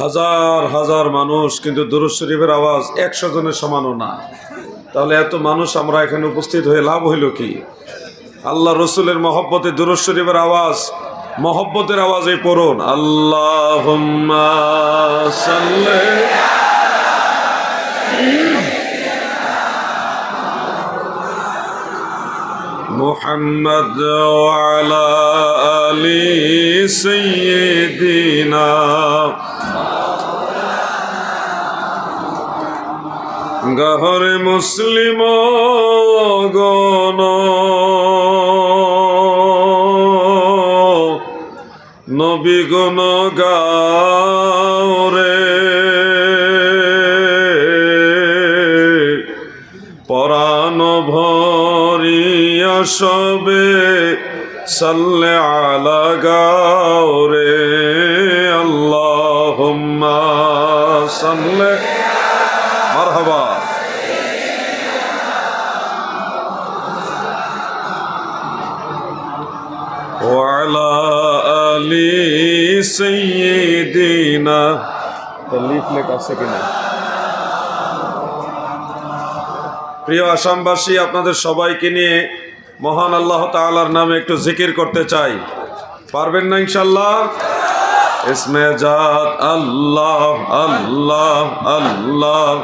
হাজার হাজার মানুষ কিন্তু দুরুজ শরীফের আওয়াজ একশো জনের সমানও না তাহলে এত মানুষ আমরা এখানে উপস্থিত হয়ে লাভ হইল কি আল্লাহ রসুলের মহব্বতে দুরুজ শরীফের আওয়াজ মহব্বতের আওয়াজে পড়ুন আল্লাহ محمد وعلى آل سيدنا গহরে মুসলিম গণ। নবী গুণ গাওরে পরাণ ভরিয়া সবে সাল্লে আলা গাওরে। سيدنا লিফলেট আছে কিনা প্রিয় আসামবাসী আপনাদের সবাইকে নিয়ে মহান আল্লাহ তাআলার নামে একটু জিকির করতে চাই পারবেন না ইনশাল্লাহ ইসমে জাত আল্লাহ আল্লাহ আল্লাহ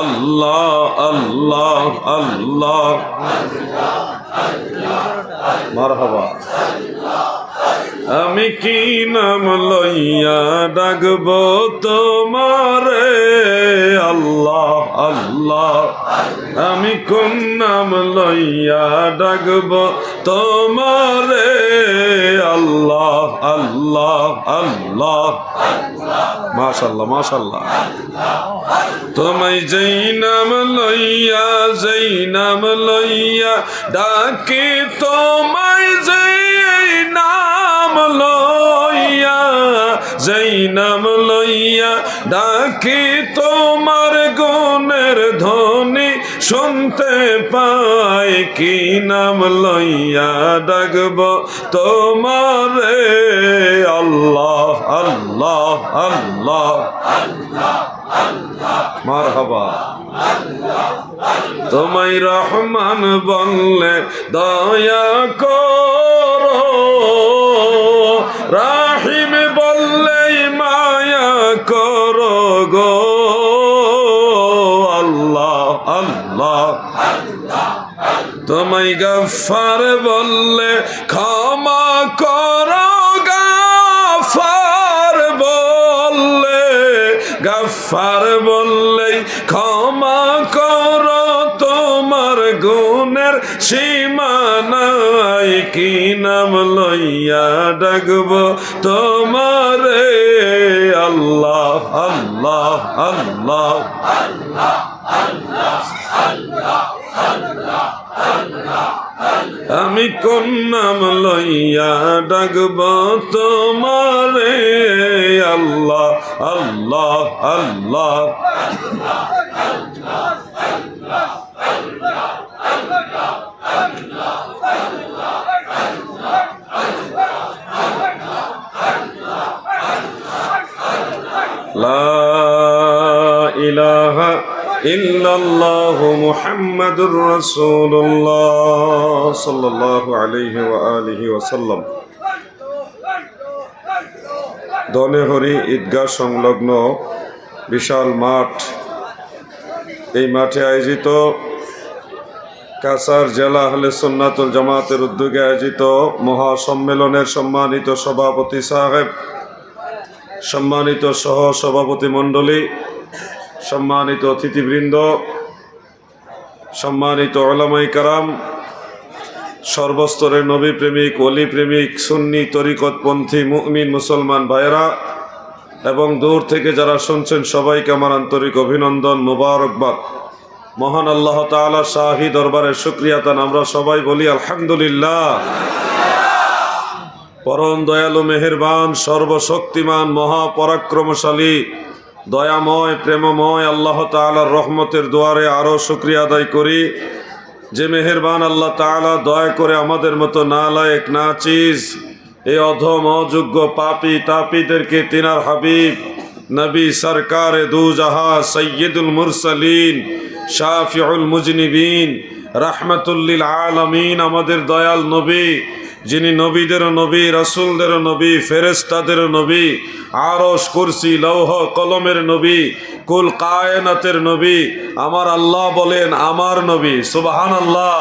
আল্লাহ আল্লাহ আল্লাহ মারহাবা আমি কি নাম লইয়া ডাকব তোমারে? আল্লাহ আল্লাহ। আমি কোন নাম লইয়া ডাকব তোমারে? আল্লাহ আল্লাহ আল্লাহ। মাশাল্লাহ মাশাল্লাহ। তোমায় যেই নাম লইয়া, যেই নাম লইয়া ডাকি, তোমায় যেই লইয়া যেই নাম লইয়া ডাকি তোমার গুণের ধ্বনি শুনতে পাই। কি নাম লইয়া ডাকব তোমারে? আল্লাহ আল্লাহ আল্লাহ। মারহাবা। তোমায় রহমান বললে দয়া করো। তোমায় গফার বললে ক্ষমা করো, গাফার বললে, গফার বললেই ক্ষমা করো। তোমার গুণের সীমানায় কি নাম লইয়া ডাকব? তোমারে আল্লাহ আল্লাহ আল্লাহ আমি কোন নাম লইয়া ডাকব তোমারে? আল্লাহ আল্লাহ আল্লাহ। لا ইল্লাল্লাহু হরি ঈদগাহ সংলগ্ন বিশাল মাঠ। এই মাঠে আয়োজিত কাসার জেলা হলে সন্ন্যাতুল জামাতের উদ্যোগে আয়োজিত মহাসম্মেলনের সম্মানিত সভাপতি সাহেব, সম্মানিত সহ সভাপতি মণ্ডলী সম্মানিত অতিথিবৃন্দ, সম্মানিত ওলামাই কারাম, সর্বস্তরের নবী প্রেমিক অলি প্রেমিক সুন্নি, তরিকতপন্থী, মুমিন, মুসলমান ভাইয়েরা এবং দূর থেকে যারা শুনছেন সবাইকে আমার আন্তরিক অভিনন্দন মুবারকবাদ। মহান আল্লাহ তাআলা শাহী দরবারের শুক্রিয়াতান আমরা সবাই বলি আলহামদুলিল্লাহ। পরম দয়ালু, মেহেরবান, সর্বশক্তিমান, মহাপরাক্রমশালী দয়াময়, প্রেমময় আল্লাহ তাআলার রহমতের দুয়ারে আরও শুক্রিয়া আদায় করি। যে মেহেরবান আল্লাহ তাআলা দয়া করে আমাদের মতো না লায়েক না চিজ এই অধম, অযোগ্য পাপি, তাপিদেরকে তিনার হাবিব, নবী সরকার দু জাহা সৈয়দুল মুরসালিন, শাফিউল মুজনিবিন রাহমাতুল্লিল আলামিন, আমাদের দয়াল নবী যিনি নবীদেরও নবী, রসুলদেরও নবী ফেরেস্তাদেরও নবী আরস কুরসি, লৌহ, কলমের নবী, কুল কায়নাতের নবী, আমার আল্লাহ বলেন আমার নবী সুবাহান আল্লাহ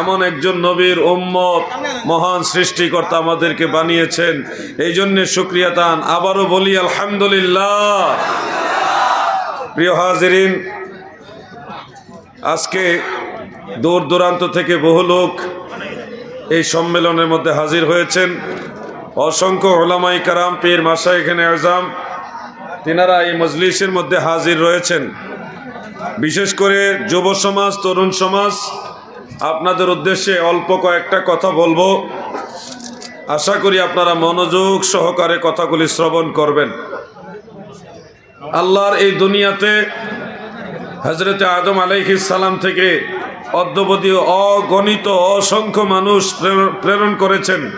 এমন একজন নবীর উম্মত, মহান সৃষ্টিকর্তা আমাদেরকে বানিয়েছেন। এই জন্যে সুক্রিয়া তান আবারও বলি, আলহামদুলিল্লাহ। প্রিয় হাজিরিন, আজকে দূর দূরান্ত থেকে বহু লোক এই সম্মেলনের মধ্যে হাজির হয়েছেন অসংখ্য ওলামাই কারাম, পীর মাসা এখানে আজাম। তিনারা এই মজলিসের মধ্যে হাজির রয়েছেন। বিশেষ করে যুব সমাজ, তরুণ সমাজ, আপনাদের উদ্দেশ্যে অল্প কয়েকটা কথা বলব। আশা করি আপনারা মনোযোগ সহকারে কথাগুলি শ্রবণ করবেন। আল্লাহর এই দুনিয়াতে হজরত আদম আলাইহিস সালাম থেকে অদ্যবধি অগণিত, অসংখ্য মানুষ প্রেরণ- করেছেন।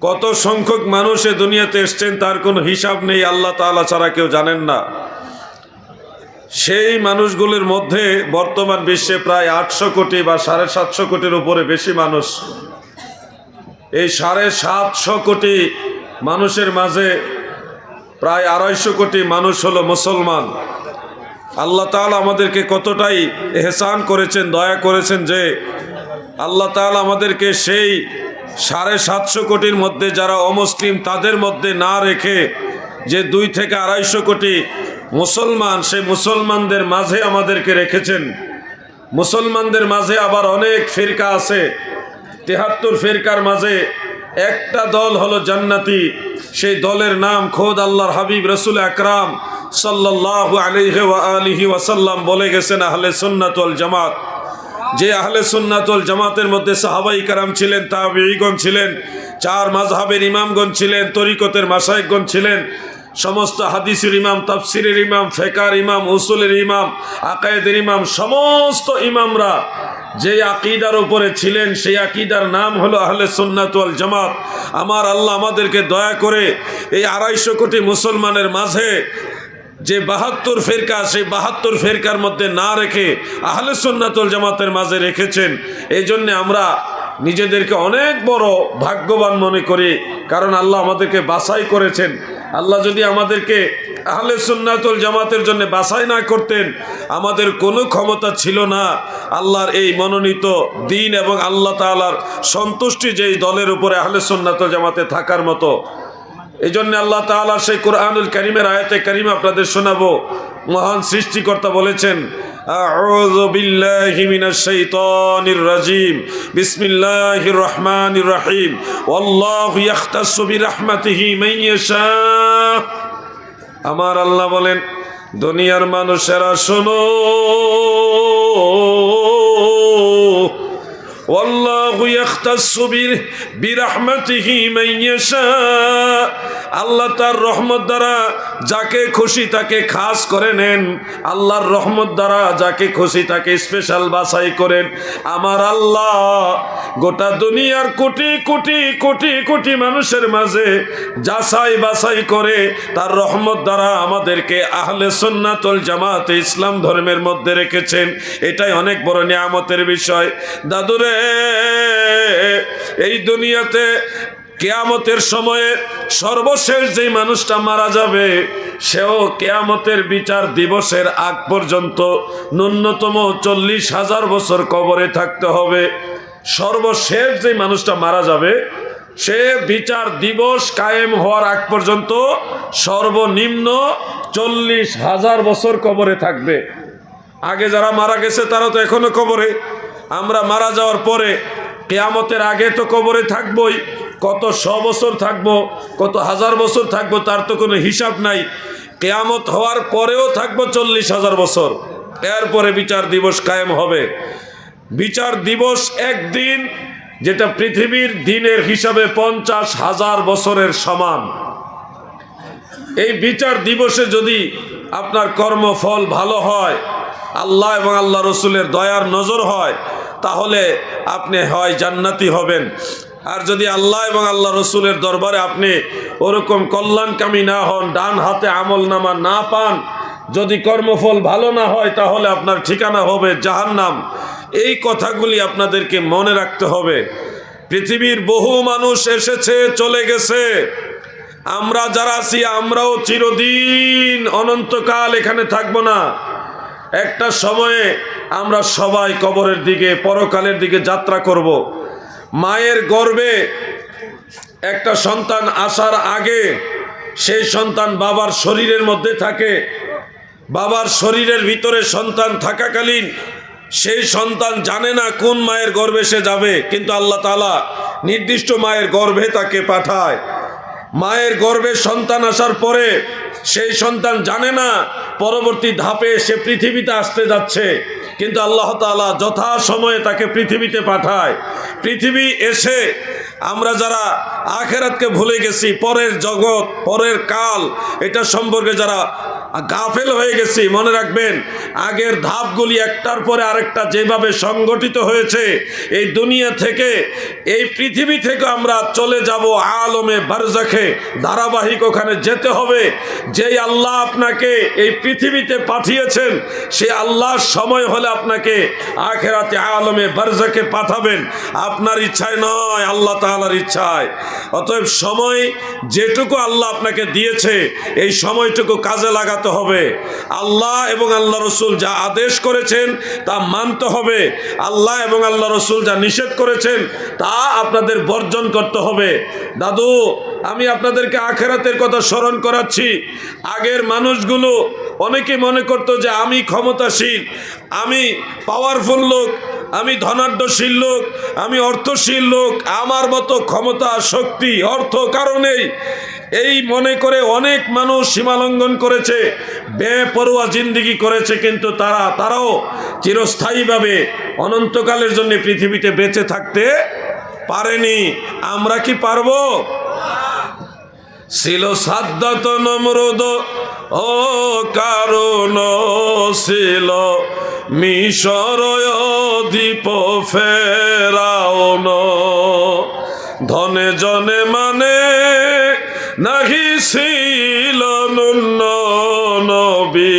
কত সংখ্যক মানুষ এ দুনিয়াতে এসছেন, তার কোনো হিসাব নেই, আল্লাহ তাআলা ছাড়া কেউ জানেন না। সেই মানুষগুলির মধ্যে বর্তমান বিশ্বে প্রায় আটশো কোটি বা সাড়ে সাতশো কোটির উপরে বেশি মানুষ। এই সাড়ে সাতশো কোটি মানুষের মাঝে প্রায় আড়াইশো কোটি মানুষ হলো মুসলমান। আল্লাহ তাআলা আমাদেরকে কতটাই এহসান করেছেন, দয়া করেছেন যে আল্লাহ তাআলা আমাদেরকে সেই সাড়ে সাতশো কোটির মধ্যে যারা অমুসলিম তাদের মধ্যে না রেখে যে দুই থেকে আড়াইশো কোটি মুসলমান, সেই মুসলমানদের মাঝে আমাদেরকে রেখেছেন। মুসলমানদের মাঝে আবার অনেক ফিরকা আছে। তেহাত্তর ফিরকার মাঝে একটা দল হলো জান্নাতি। সেই দলের নাম খোদ আল্লাহর হাবিব রসুল আকরাম সাল্লাহ আলিহে আলিহি ওয়াসাল্লাম বলে গেছেন, আহলে সুন্নাতুল জামাত। যে আহলে সুন্নাতুল জামাতের মধ্যে সাহাবাই কারাম ছিলেন তাবিগণ ছিলেন, চার মাঝহাবের ইমামগণ ছিলেন, তরিকতের মাসায়কগণ ছিলেন সমস্ত হাদিসের ইমাম, তাফসিরের ইমাম, ফেকার ইমাম, উসুলের ইমাম, আকায়েদের ইমাম, সমস্ত ইমামরা যে আকিদার উপরে ছিলেন, সেই আকিদার নাম হলো আহলে সুন্নাত জামাত। আমার আল্লাহ আমাদেরকে দয়া করে এই আড়াইশো কোটি মুসলমানের মাঝে যে বাহাত্তর ফেরকা, সেই বাহাত্তর ফেরকার মধ্যে না রেখে আহলে সুন্নাতুল জামাতের মাঝে রেখেছেন। এই জন্যে আমরা নিজেদেরকে অনেক বড় ভাগ্যবান মনে করি, কারণ আল্লাহ আমাদেরকে বাছাই করেছেন। আল্লাহ যদি আমাদেরকে আহলে সুন্নাতুল জামাতের জন্য বাছাই না করতেন, আমাদের কোনো ক্ষমতা ছিল না। আল্লাহর এই মনোনীত দিন এবং আল্লাহ তালার সন্তুষ্টি যেই দলের উপরে আহলে সুন্নাতুল জামাতে থাকার মতো এই জন্য আল্লাহ তালা সেই কোরআনুল করিমের আয়তে করিম আপনাদের শোনাবো। মহান সৃষ্টিকর্তা বলেছেন রাজিম বিসমিল্লাহ রহমান রাহিম আমার আল্লাহ বলেন, দুনিয়ার মানুষেরা শোনো। আল্লাহ তার রহমত দ্বারা যাকে খুশি তাকে খাস করে নেন। আল্লাহর রহমত দ্বারা যাকে খুশি তাকে স্পেশাল বাছাই করেন। আমার আল্লাহ গোটা দুনিয়ার কোটি কোটি কোটি কোটি মানুষের মাঝে যাচাই বাছাই করে তার রহমত দ্বারা আমাদেরকে আহলে সুন্নাতুল জামাতে ইসলাম ধর্মের মধ্যে রেখেছেন। এটাই অনেক বড় নিয়ামতের বিষয়। দাদুরে এই দুনিয়াতে কেয়ামতের সময়ে সর্বশেষ যেই মানুষটা মারা যাবে, সেও কেয়ামতের বিচার দিবসের আগ পর্যন্ত ন্যূনতম চল্লিশ হাজার বছর কবরে থাকতে হবে। সর্বশেষ যে মানুষটা মারা যাবে, সে বিচার দিবস কায়েম হওয়ার আগ পর্যন্ত সর্বনিম্ন চল্লিশ হাজার বছর কবরে থাকবে। আগে যারা মারা গেছে, তারা তো এখনও কবরে। আমরা মারা যাওয়ার পরে কেয়ামতের আগে তো কবরে থাকবই, কত শ বছর থাকব, কত হাজার বছর থাকব, তার তো কোনো হিসাব নাই। কেয়ামত হওয়ার পরেও থাকব চল্লিশ হাজার বছর। এরপরে বিচার দিবস কায়েম হবে। বিচার দিবস একদিন, যেটা পৃথিবীর দিনের হিসাবে পঞ্চাশ হাজার বছরের সমান। এই বিচার দিবসে যদি আপনার কর্মফল ভালো হয়, আল্লাহ এবং আল্লাহ রসুলের দয়ার নজর হয় তাহলে আপনি হয় জান্নাতি হবেন। আর যদি আল্লাহ এবং আল্লাহ রসুলের দরবারে আপনি ওরকম কল্যাণকামী না হন, ডান হাতে আমল নামা না পান, যদি কর্মফল ভালো না হয়, তাহলে আপনার ঠিকানা হবে জাহান্নাম। এই কথাগুলি আপনাদেরকে মনে রাখতে হবে। পৃথিবীর বহু মানুষ এসেছে, চলে গেছে। আমরা যারা আছি, আমরাও চিরদিন অনন্তকাল এখানে থাকব না। একটা সময়ে আমরা সবাই কবরের দিকে, পরকালের দিকে যাত্রা করব। মায়ের গর্ভে একটা সন্তান আসার আগে সেই সন্তান বাবার শরীরের মধ্যে থাকে। বাবার শরীরের ভিতরে সন্তান থাকাকালীন সেই সন্তান জানে না কোন মায়ের গর্ভে সে যাবে। কিন্তু আল্লাহ তালা নির্দিষ্ট মায়ের গর্ভে তাকে পাঠায়। মায়ের গর্ভে সন্তান আসার পরে সেই সন্তান জানে না, পরবর্তী ধাপে সে পৃথিবীতে আসতে যাচ্ছে। কিন্তু আল্লাহ তালা যথা সময়ে তাকে পৃথিবীতে পাঠায়। পৃথিবী এসে আমরা যারা আখেরাতকে ভুলে গেছি, পরের জগৎ, পরের কাল, এটা সম্পর্কে যারা গাফেল হয়ে গেছি, মনে রাখবেন। আগের ধাপগুলি একটার পরে আরেকটা যেভাবে সংগঠিত হয়েছে, এই দুনিয়া থেকে, এই পৃথিবী থেকে আমরা চলে যাব আলমে বারজাখে। ধারাবাহিক ওখানে যেতে হবে। যেই আল্লাহ আপনাকে এই পৃথিবীতে পাঠিয়েছেন, সে আল্লাহর সময় হলে আপনাকে আখেরাতে আলমে বারজাকে পাঠাবেন। আপনার ইচ্ছায় নয়, আল্লাহ তাআলার ইচ্ছায়। অতএব সময় যেটুকু আল্লাহ আপনাকে দিয়েছে, এই সময়টুকু কাজে লাগাতে হবে। আল্লাহ এবং আল্লাহ রসুল যা আদেশ করেছেন তা মানতে হবে। আল্লাহ এবং আল্লাহ রসুল যা নিষেধ করেছেন তা আপনাদের বর্জন করতে হবে। দাদু, আমি আপনাদেরকে আখেরাতের কথা স্মরণ করাচ্ছি। আগের মানুষগুলো অনেকে মনে করতো যে আমি ক্ষমতাশীল আমি পাওয়ারফুল লোক, আমি ধনাঢ্যশীল লোক, আমি অর্থশীল লোক, আমার মতো ক্ষমতা, শক্তি, অর্থ কারণেই এই মনে করে অনেক মানুষ সীমালঙ্ঘন করেছে, বেপরোয়া জিন্দিগি করেছে, কিন্তু তারা, তারাও চিরস্থায়ীভাবে অনন্তকালের জন্য পৃথিবীতে বেঁচে থাকতে পারেনি। আমরা কি পারব? ছিল সাদ্দাত নমরুদ ও কারণ ছিল মিশর অধিপ ফেরাউন। ধনে জনে মানে নাহি ছিল নুন্ন নবী,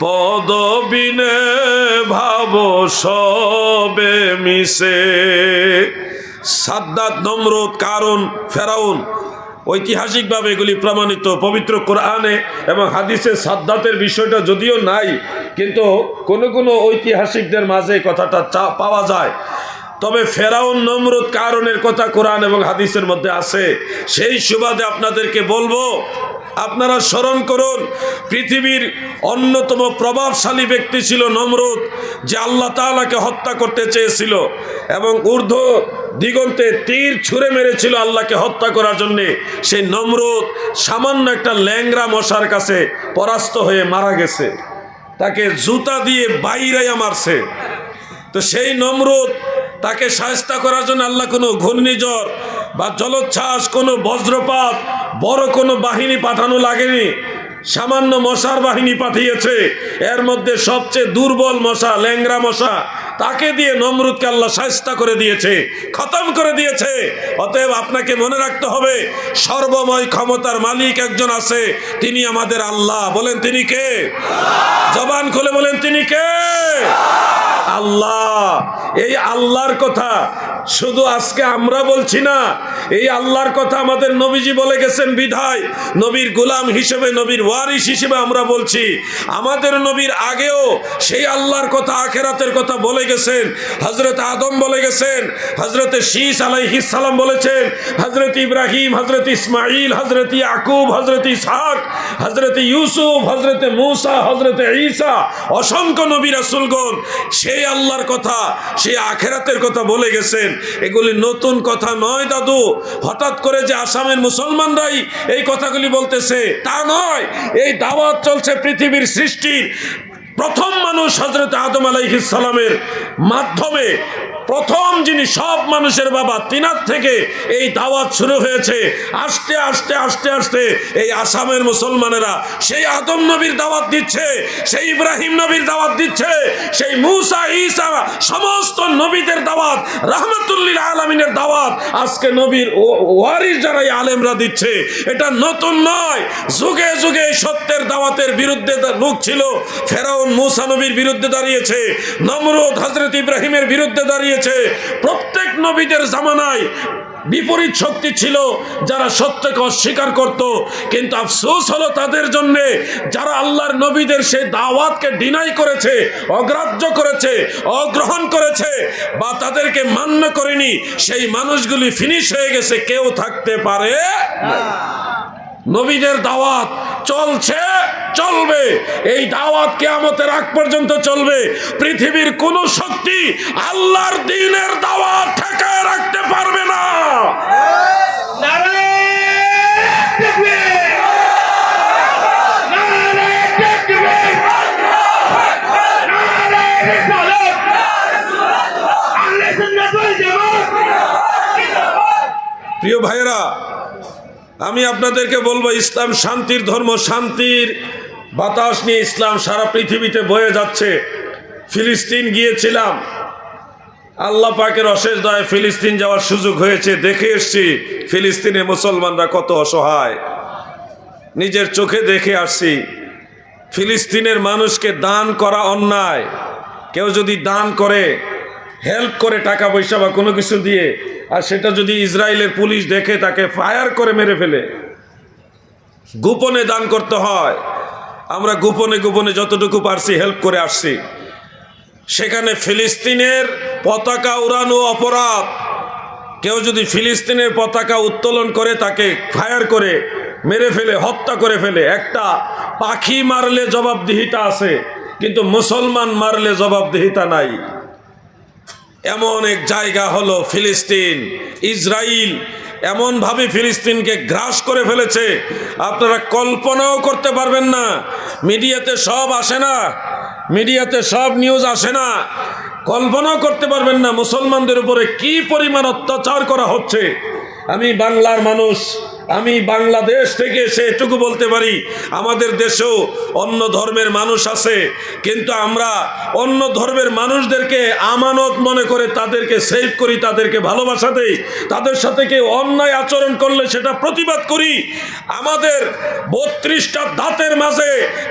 পদবিনে ভাব সবে মিশে। সাদ্দাত নমরুদ কারণ ফেরাউন ঐতিহাসিকভাবে এগুলি প্রমাণিত পবিত্র কোরআনে এবং হাদিসে সাদ্দাতের বিষয়টা যদিও নাই, কিন্তু কোনো কোনো ঐতিহাসিকদের মাঝে কথাটা পাওয়া যায়। তবে ফেরাউন নমরুদ কারণের কথা কোরআন এবং হাদিসের মধ্যে আছে। সেই সুবাদে আপনাদেরকে বলব, আপনারা স্মরণ করুন, পৃথিবীর অন্যতম প্রভাবশালী ব্যক্তি ছিল নমরুদ, যে আল্লাহ তাআলাকে হত্যা করতে চেয়েছিল এবং ঊর্ধ্ব দিগন্তে তীর ছুঁড়ে মেরেছিল আল্লাহকে হত্যা করার জন্যে। সেই নমরুদ সামান্য একটা ল্যাংরা মশার কাছে পরাস্ত হয়ে মারা গেছে। তাকে জুতা দিয়ে বাইরাইয়া মারছে। তো সেই নমরুদ তাকে সাহস্তা করার জন্য আল্লাহ কোনো ঘূর্ণিঝড় বা জলোচ্ছ্বাস, কোনো বজ্রপাত, বড় কোনো বাহিনী পাঠানো লাগেনি। সামান্য মশার বাহিনী পাঠিয়েছে। এর মধ্যে সবচেয়ে দুর্বল মশা ল্যাংরা মশা, তাকে দিয়ে নমরুদকে আল্লাহ সাহস্তা করে দিয়েছে, খতম করে দিয়েছে। অতএব আপনাকে মনে রাখতে হবে, সর্বময় ক্ষমতার মালিক একজন আছে, তিনি আমাদের আল্লাহ। বলেন তিনি কে? জবান খুলে বলেন তিনি কে? আল্লাহ। এই আল্লাহর কথা শুধু আজকে আমরা বলছি না, এই আল্লাহর কথা আমাদের নবীজি বলে গেছেন বিধায়। নবীর গোলাম হিসেবে নবীর ওয়ারিস হিসেবে আমরা বলছি, আমাদের নবীর আগেও সেই আল্লাহর কথা আখেরাতের কথা বলে গেছেন হজরত আদম বলে গেছেন হজরতে শীষ সালাম বলেছেন হজরত ইব্রাহিম হজরত ইসমাইল হজরত ইয়াকুব হজরত ইসহাক হজরত ইউসুফ হজরত মুসা হজরত ঈসা, অসংখ্য নবী রাসুলগণ সেই আল্লাহর কথা, সেই আখেরাতের কথা বলে গেছেন। এগুলি নতুন কথা নয় দাদু। হঠাৎ করে যে আসামের মুসলমানরাই এই কথাগুলি বলতেছে, তা নয়। এই দাওয়াত চলছে পৃথিবীর সৃষ্টির প্রথম মানুষ হজরত আদম আলাইহিস সালামের মাধ্যমে। প্রথম যিনি সব মানুষের বাবা, তিনার থেকে এই দাওয়াত শুরু হয়েছে। আস্তে আস্তে আস্তে আস্তে এই আসামের মুসলমানেরা সেই আদম নবীর দাওয়াত দিচ্ছে, সেই ইব্রাহিম নবীর দাওয়াত দিচ্ছে, সেই মুসা, ঈসা, সমস্ত নবীদের দাওয়াত, রহমতুল্লিল আলমিনের দাওয়াত আজকে নবীর ওয়ারিস যারা এই আলেমরা দিচ্ছে। এটা নতুন নয়, যুগে যুগে সত্যের দাওয়াতের বিরুদ্ধে লোক ছিল, ফেরাউন, মুসা নবীর বিরুদ্ধে দাঁড়িয়েছে, নমরুদ হজরত ইব্রাহিমের বিরুদ্ধে দাঁড়িয়েছে প্রত্যেক নবীদের জামানায় বিপরীত শক্তি ছিল, যারা সত্যকে অস্বীকার করত। কিন্তু আফসোস হলো তাদের জন্য, যারা আল্লাহর নবীদের সেই দাওয়াতকে ডিনাই করেছে, অগ্রাহ্য করেছে, অগ্রহণ করেছে, বা তাদেরকে মান্য করেনি, সেই মানুষগুলি ফিনিশ হয়ে গেছে, কেউ থাকতে পারে নবীদের দাওয়াত চলছে, চলবে। এই দাওয়াত কেয়ামতের আগ পর্যন্ত চলবে। পৃথিবীর কোন শক্তি আল্লাহর দিনের দাওয়াত ঠেকায় রাখতে পারবে না। প্রিয় ভাইয়েরা আমি আপনাদেরকে বলব, ইসলাম শান্তির ধর্ম, শান্তির বাতাস নিয়ে ইসলাম সারা পৃথিবীতে বয়ে যাচ্ছে। ফিলিস্তিন গিয়েছিলাম। আল্লাহ পাকের অশেষ দয় ফিলিস্তিন যাওয়ার সুযোগ হয়েছে। দেখে এসছি, ফিলিস্তিনে মুসলমানরা কত অসহায়। নিজের চোখে দেখে আসছি, ফিলিস্তিনের মানুষকে দান করা অন্যায়। কেউ যদি দান করে হেল্প করে টাকা পয়সা বা কোনো কিছু দিয়ে, আর সেটা যদি ইসরায়েলের পুলিশ দেখে, তাকে ফায়ার করে মেরে ফেলে। গোপনে দান করতে হয়। আমরা গোপনে গোপনে যতটুকু পারছি হেল্প করে আসছি। সেখানে ফিলিস্তিনের পতাকা উড়ানো অপরাধ। কেউ যদি ফিলিস্তিনের পতাকা উত্তোলন করে, তাকে ফায়ার করে মেরে ফেলে, হত্যা করে ফেলে। একটা পাখি মারলে জবাবদিহিতা আছে, কিন্তু মুসলমান মারলে জবাবদিহিতা নাই। এমন এক জায়গা হলো ফিলিস্তিন ইসরায়েল এমনভাবে ফিলিস্তিনকে গ্রাস করে ফেলেছে। আপনারা কল্পনাও করতে পারবেন না। মিডিয়াতে সব আসে না। মিডিয়াতে সব নিউজ আসে না। কল্পনাও করতে পারবেন না মুসলমানদের উপরে কি পরিমাণ অত্যাচার করা হচ্ছে। আমি বাংলার মানুষ আমি বাংলাদেশ থেকে এসে এটুকু বলতে পারি, আমাদের দেশেও অন্য ধর্মের মানুষ আছে, কিন্তু আমরা অন্য ধর্মের মানুষদেরকে আমানত মনে করে তাদেরকে সেভ করি, তাদেরকে ভালোবাসা দেই, তাদের সাথে কেউ অন্যায় আচরণ করলে সেটা প্রতিবাদ করি। আমাদের বত্রিশটা দাঁতের মাঝে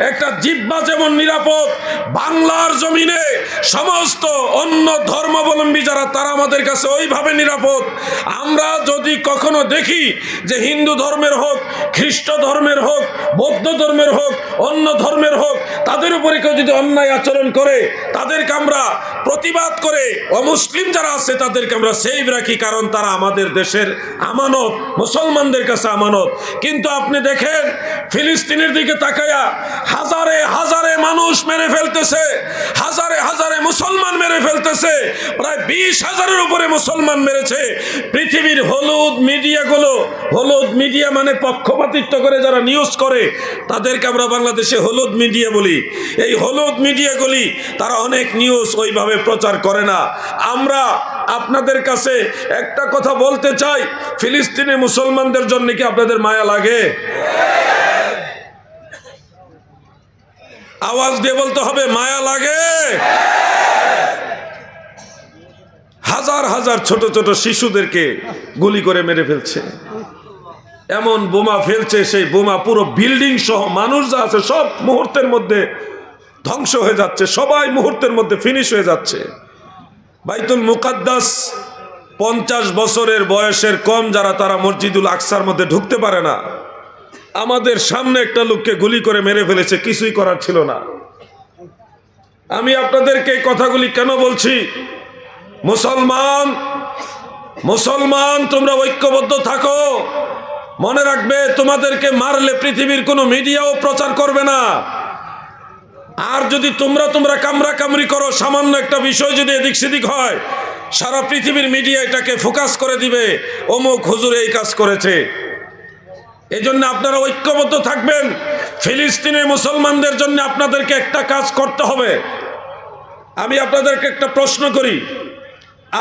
একটা জিব্বা যেমন নিরাপদ, বাংলার জমিনে সমস্ত অন্য ধর্মাবলম্বী যারা, তারা আমাদের কাছে ওইভাবে নিরাপদ। আমরা যদি কখনো দেখি যে হিন্দু ধর্মের হোক, খ্রিস্ট ধর্মের হোক, বৌদ্ধ ধর্মের হোক, অন্য ধর্মের হোক, তাদের উপরে কেউ যদি অন্যায় আচরণ করে, তাদেরকে আমরা প্রতিবাদ করে, অমুসলিম যারা আছে, তাদেরকে আমরা সেভ রাখি, কারণ তারা আমাদের দেশের আমানত, মুসলমানদের কাছে আমানত। কিন্তু আপনি দেখেন, ফিলিস্তিনের দিকে তাকায়া হাজারে হাজারে মানুষ মেরে ফেলতেছে, হাজারে হাজারে মুসলমান মেরে ফেলতেছে, প্রায় বিশ হাজারের উপরে মুসলমান মেরেছে। পৃথিবীর হলুদ মিডিয়াগুলো, হলুদ মিডিয়া মানে পক্ষপাতিত্ব করে যারা নিউজ করে, তাদেরকে আমরা বাংলাদেশে হলুদ মিডিয়া বলি। এই হলুদ মিডিয়াগুলি, তারা অনেক নিউজ ওইভাবে প্রচার করে না। আমরা আপনাদের কাছে একটা কথা বলতে চাই, ফিলিস্তিনি মুসলমানদের জন্য কি আপনাদের মায়া লাগে? আওয়াজ দিয়ে বলতে হবে, মায়া লাগে। হাজার হাজার ছোট ছোট শিশুদেরকে গুলি করে মেরে ফেলছে। এমন বোমা ফেলছে, সেই বোমা পুরো বিল্ডিং সহ মানুষ যা আছে সব মুহূর্তের মধ্যে ধ্বংস হয়ে যাচ্ছে, সবাই মুহূর্তের মধ্যে ফিনিশ হয়ে যাচ্ছে। বাইতুল মুকাদ্দাস পঞ্চাশ বছরের বয়সের কম যারা, তারা মসজিদুল আকসার মধ্যে ঢুকতে পারে না। আমাদের সামনে একটা লোককে গুলি করে মেরে ফেলেছে, কিছুই করার ছিল না। আমি আপনাদেরকে এই কথাগুলি কেন বলছি? মুসলমান মুসলমান, তোমরা ঐক্যবদ্ধ থাকো। মনে রাখবে, তোমাদেরকে মারলে পৃথিবীর কোনো মিডিয়াও প্রচার করবে না। আর যদি তোমরা তোমরা কামরা কামড়ি করো, সামান্য একটা বিষয় যদি এদিক সেদিক হয়, সারা পৃথিবীর মিডিয়া এটাকে ফোকাস করে দিবে, অমুক হুজুর এই কাজ করেছে। এই জন্য আপনারা ঐক্যবদ্ধ থাকবেন ফিলিস্তিনের মুসলমানদের জন্য আপনাদেরকে একটা কাজ করতে হবে। আমি আপনাদেরকে একটা প্রশ্ন করি,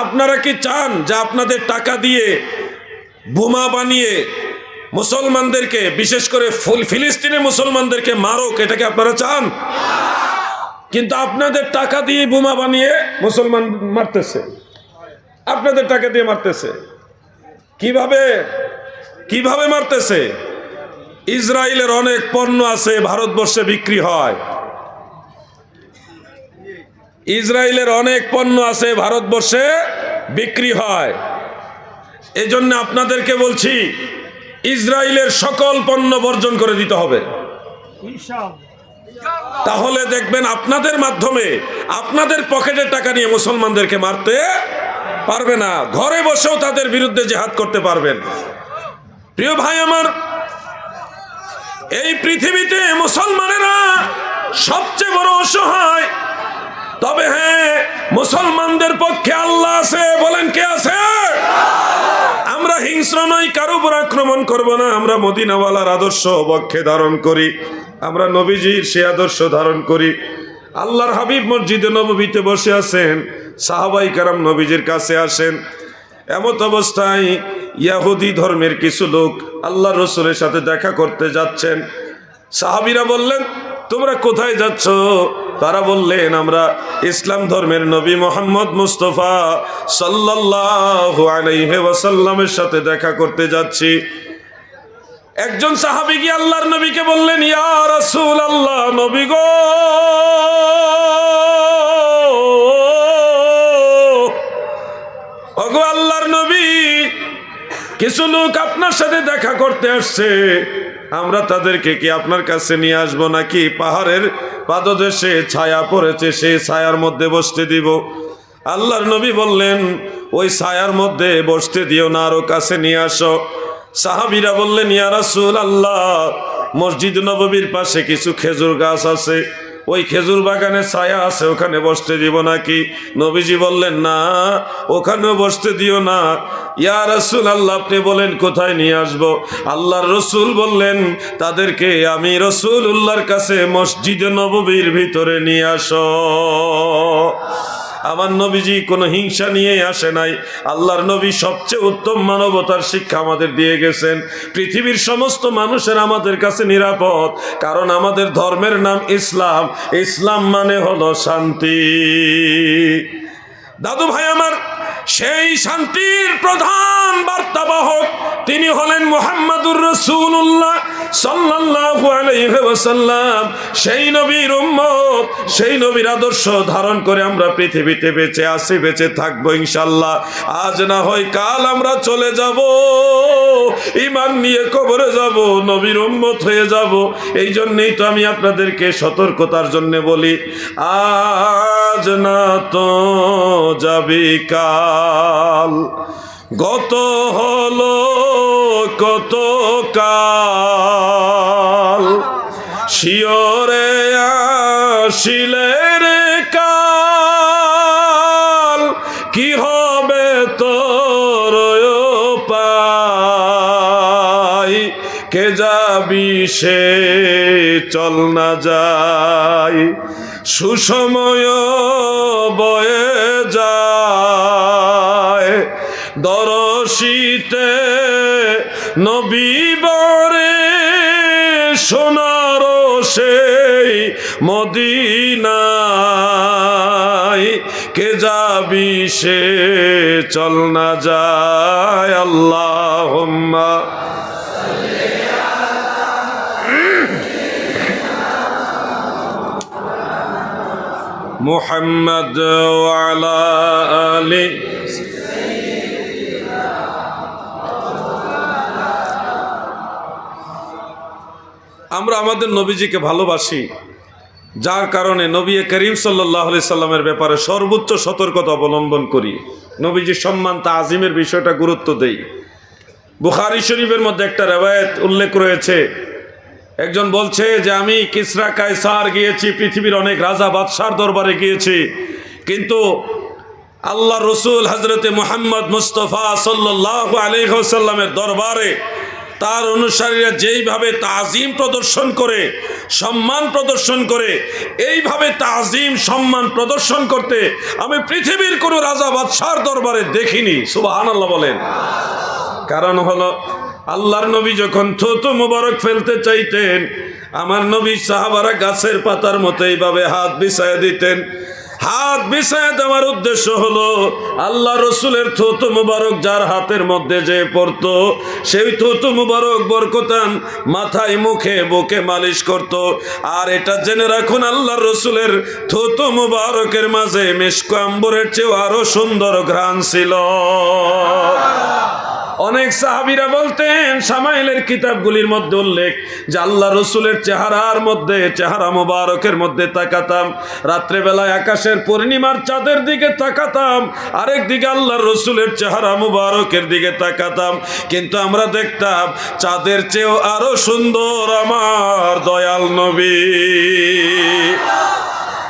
আপনারা কি চান যে আপনাদের টাকা দিয়ে বোমা বানিয়ে মুসলমানদেরকে, বিশেষ করে ফুল- ফিলিস্তিনের মুসলমানদেরকে মারুক এটাকে আপনারা চান? কিন্তু আপনাদের টাকা দিয়ে বোমা বানিয়ে মুসলমান মারতেছে। আপনাদের টাকা দিয়ে মারতেছে। কীভাবে? কীভাবে মারতেছে? ইসরায়েলের অনেক পণ্য আছে, ভারতবর্ষে বিক্রি হয়। ইসরায়েলের অনেক পণ্য আছে, ভারতবর্ষে বিক্রি হয়। এজন্য আপনাদেরকে বলছি ইসরায়েলের সকল পণ্য বর্জন করে দিতে হবে। তাহলে দেখবেন আপনাদের মাধ্যমে আপনাদের পকেটের টাকা নিয়ে মুসলমানদেরকে মারতে পারবে না। ঘরে বসেও তাদের বিরুদ্ধে জেহাদ করতে পারবেন। প্রিয় ভাই আমার এই পৃথিবীতে মুসলমানেরা সবচেয়ে বড় অসহায়। তবে হ্যাঁ মুসলমানদের পক্ষে আল্লাহ আছে বলেন কে আছে? হিংস্র নই, কারও উপর আক্রমণ করব না। আমরা মদিনাওয়ালার আদর্শ বক্ষে ধারণ করি, আমরা নবীজির সে আদর্শ ধারণ করি। আল্লাহর হাবিব মসজিদে নবীতে বসে আছেন, সাহাবাই কারাম নবীজির কাছে আসেন। এমত অবস্থায় ইয়াহুদি ধর্মের কিছু লোক আল্লাহ রসুলের সাথে দেখা করতে যাচ্ছেন। সাহাবিরা বললেন তোমরা কোথায় যাচ্ছ? তারা বললেন, আমরা ইসলাম ধর্মের নবী মোহাম্মদ মুস্তফা ওয়াসাল্লামের সাথে দেখা করতে যাচ্ছি। একজন সাহাবি গিয়ে আল্লাহর নবীকে বললেন, ইয়া রাসূল আল্লাহ নবী গো! আল্লাহর নবী, কিছু লোক আপনার সাথে দেখা করতে আসছে। আমরা তাদেরকে কি আপনার কাছে নিয়ে আসব নাকি? পাহাড়ের পাদদেশে ছায়া পড়েছে সেই ছায়ার মধ্যে বসতে দিব। আল্লাহর নবী বললেন, ওই ছায়ার মধ্যে বসতে দিও না, আরও কাছে নিয়ে আসো। সাহাবিরা বললেন ইয়ারাসুল আল্লাহ মসজিদ নববীর পাশে কিছু খেজুর গাছ আছে। ওই খেজুর বাগানে ছায়া আছে, ওখানে বসতে দিব নাকি? নবীজি বললেন, না, ওখানেও বসতে দিও না। ইয়া রসুল আল্লাহ আপনি বলেন, কোথায় নিয়ে আসব? আল্লাহর রসুল বললেন, তাদেরকে আমি রসুল উল্লাহর কাছে মসজিদে নববীর ভিতরে নিয়ে আসো। আমার নবীজি কোনো হিংসা নিয়ে আসে নাই। আল্লাহর নবী সবচেয়ে উত্তম মানবতার শিক্ষা আমাদের দিয়ে গেছেন। পৃথিবীর সমস্ত মানুষের আমাদের কাছে নিরাপদ, কারণ আমাদের ধর্মের নাম ইসলাম। ইসলাম মানে হলো শান্তি। দাদু ভাই আমার সেই শান্তির প্রধান বার্তাবাহক তিনি হলেন মোহাম্মদুর রসুল্লাহ সাল্লাল্লাহু আলাইহি ওয়াসাল্লাম। সেই নবীর উম্মত, সেই নবীর আদর্শ ধারণ করে আমরা পৃথিবীতে বেঁচে আছি, বেঁচে থাকব ইনশাল্লাহ আজ না হয় কাল আমরা চলে যাব ইমান নিয়ে কবরে যাব, নবীর উম্মত হয়ে যাব। এই জন্যেই তো আমি আপনাদেরকে সতর্কতার জন্য বলি, আজ না তো যাবি কাল। গত হলো কত কাল। শিওরে আসিলে রে কাল। কি হবে তোর পাই কে যাবি সে চল না যাই সুসময় বয়ে যায়। দরশীতে নবীবরে সোনার সেই মদিনায় কে যাবি সে চল না যায় আল্লাহ محمد وعلى آله আমরা আমাদের নবীজিকে ভালোবাসি। যার কারণে নবী করিম সাল্লাহ আলি সাল্লামের ব্যাপারে সর্বোচ্চ সতর্কতা অবলম্বন করি। নবীজির সম্মান তা আজিমের বিষয়টা গুরুত্ব দেই। বুখারি শরীফের মধ্যে একটা রেওয়ায়ত উল্লেখ রয়েছে। একজন বলছে যে, আমি কিসরা কায়সার গিয়েছি, পৃথিবীর অনেক রাজা বাদশার দরবারে গিয়েছি। কিন্তু আল্লাহ রসুল হজরতে মোহাম্মদ মুস্তফা সাল্লাহ আলহ্লামের দরবারে তার অনুসারীরা যেইভাবে তাজিম প্রদর্শন করে, সম্মান প্রদর্শন করে, এইভাবে তাজিম, সম্মান প্রদর্শন করতে আমি পৃথিবীর কোনো রাজা বাদশার দরবারে দেখিনি। সুবাহান আল্লাহ বলেন। কারণ হলো, আল্লাহর নবী যখন থুতু মুবারক ফেলতে চাইতেন, আমার নবী সাহাবারা গাছের পাতার মতো এইভাবে হাত বিছায় দিতেন। হাত বিছায় দেওয়ার উদ্দেশ্য হলো আল্লাহ রসুলের থুতু মুবারক যার হাতের মধ্যে যে পড়তো, সেই থুতু মুবারক বরকতান মাথায়, মুখে, বুকে মালিশ করত। আর এটা জেনে রাখুন, আল্লাহ রসুলের থুতু মুবারকের মাঝে মেশকো আম্বরের চেয়েও আরও সুন্দর ঘ্রাণ ছিল। অনেক সাহাবিরা বলতেন, সামাইলের কিতাবগুলির মধ্যে উল্লেখ যে আল্লাহ রসুলের চেহারার মধ্যে, চেহারা মোবারকের মধ্যে তাকাতাম। রাত্রেবেলায় আকাশের পূর্ণিমার চাঁদের দিকে তাকাতাম, আরেক দিকে আল্লাহ রসুলের চেহারা মোবারকের দিকে তাকাতাম। কিন্তু আমরা দেখতাম, চাঁদের চেয়েও আরও সুন্দর আমার দয়াল নবী।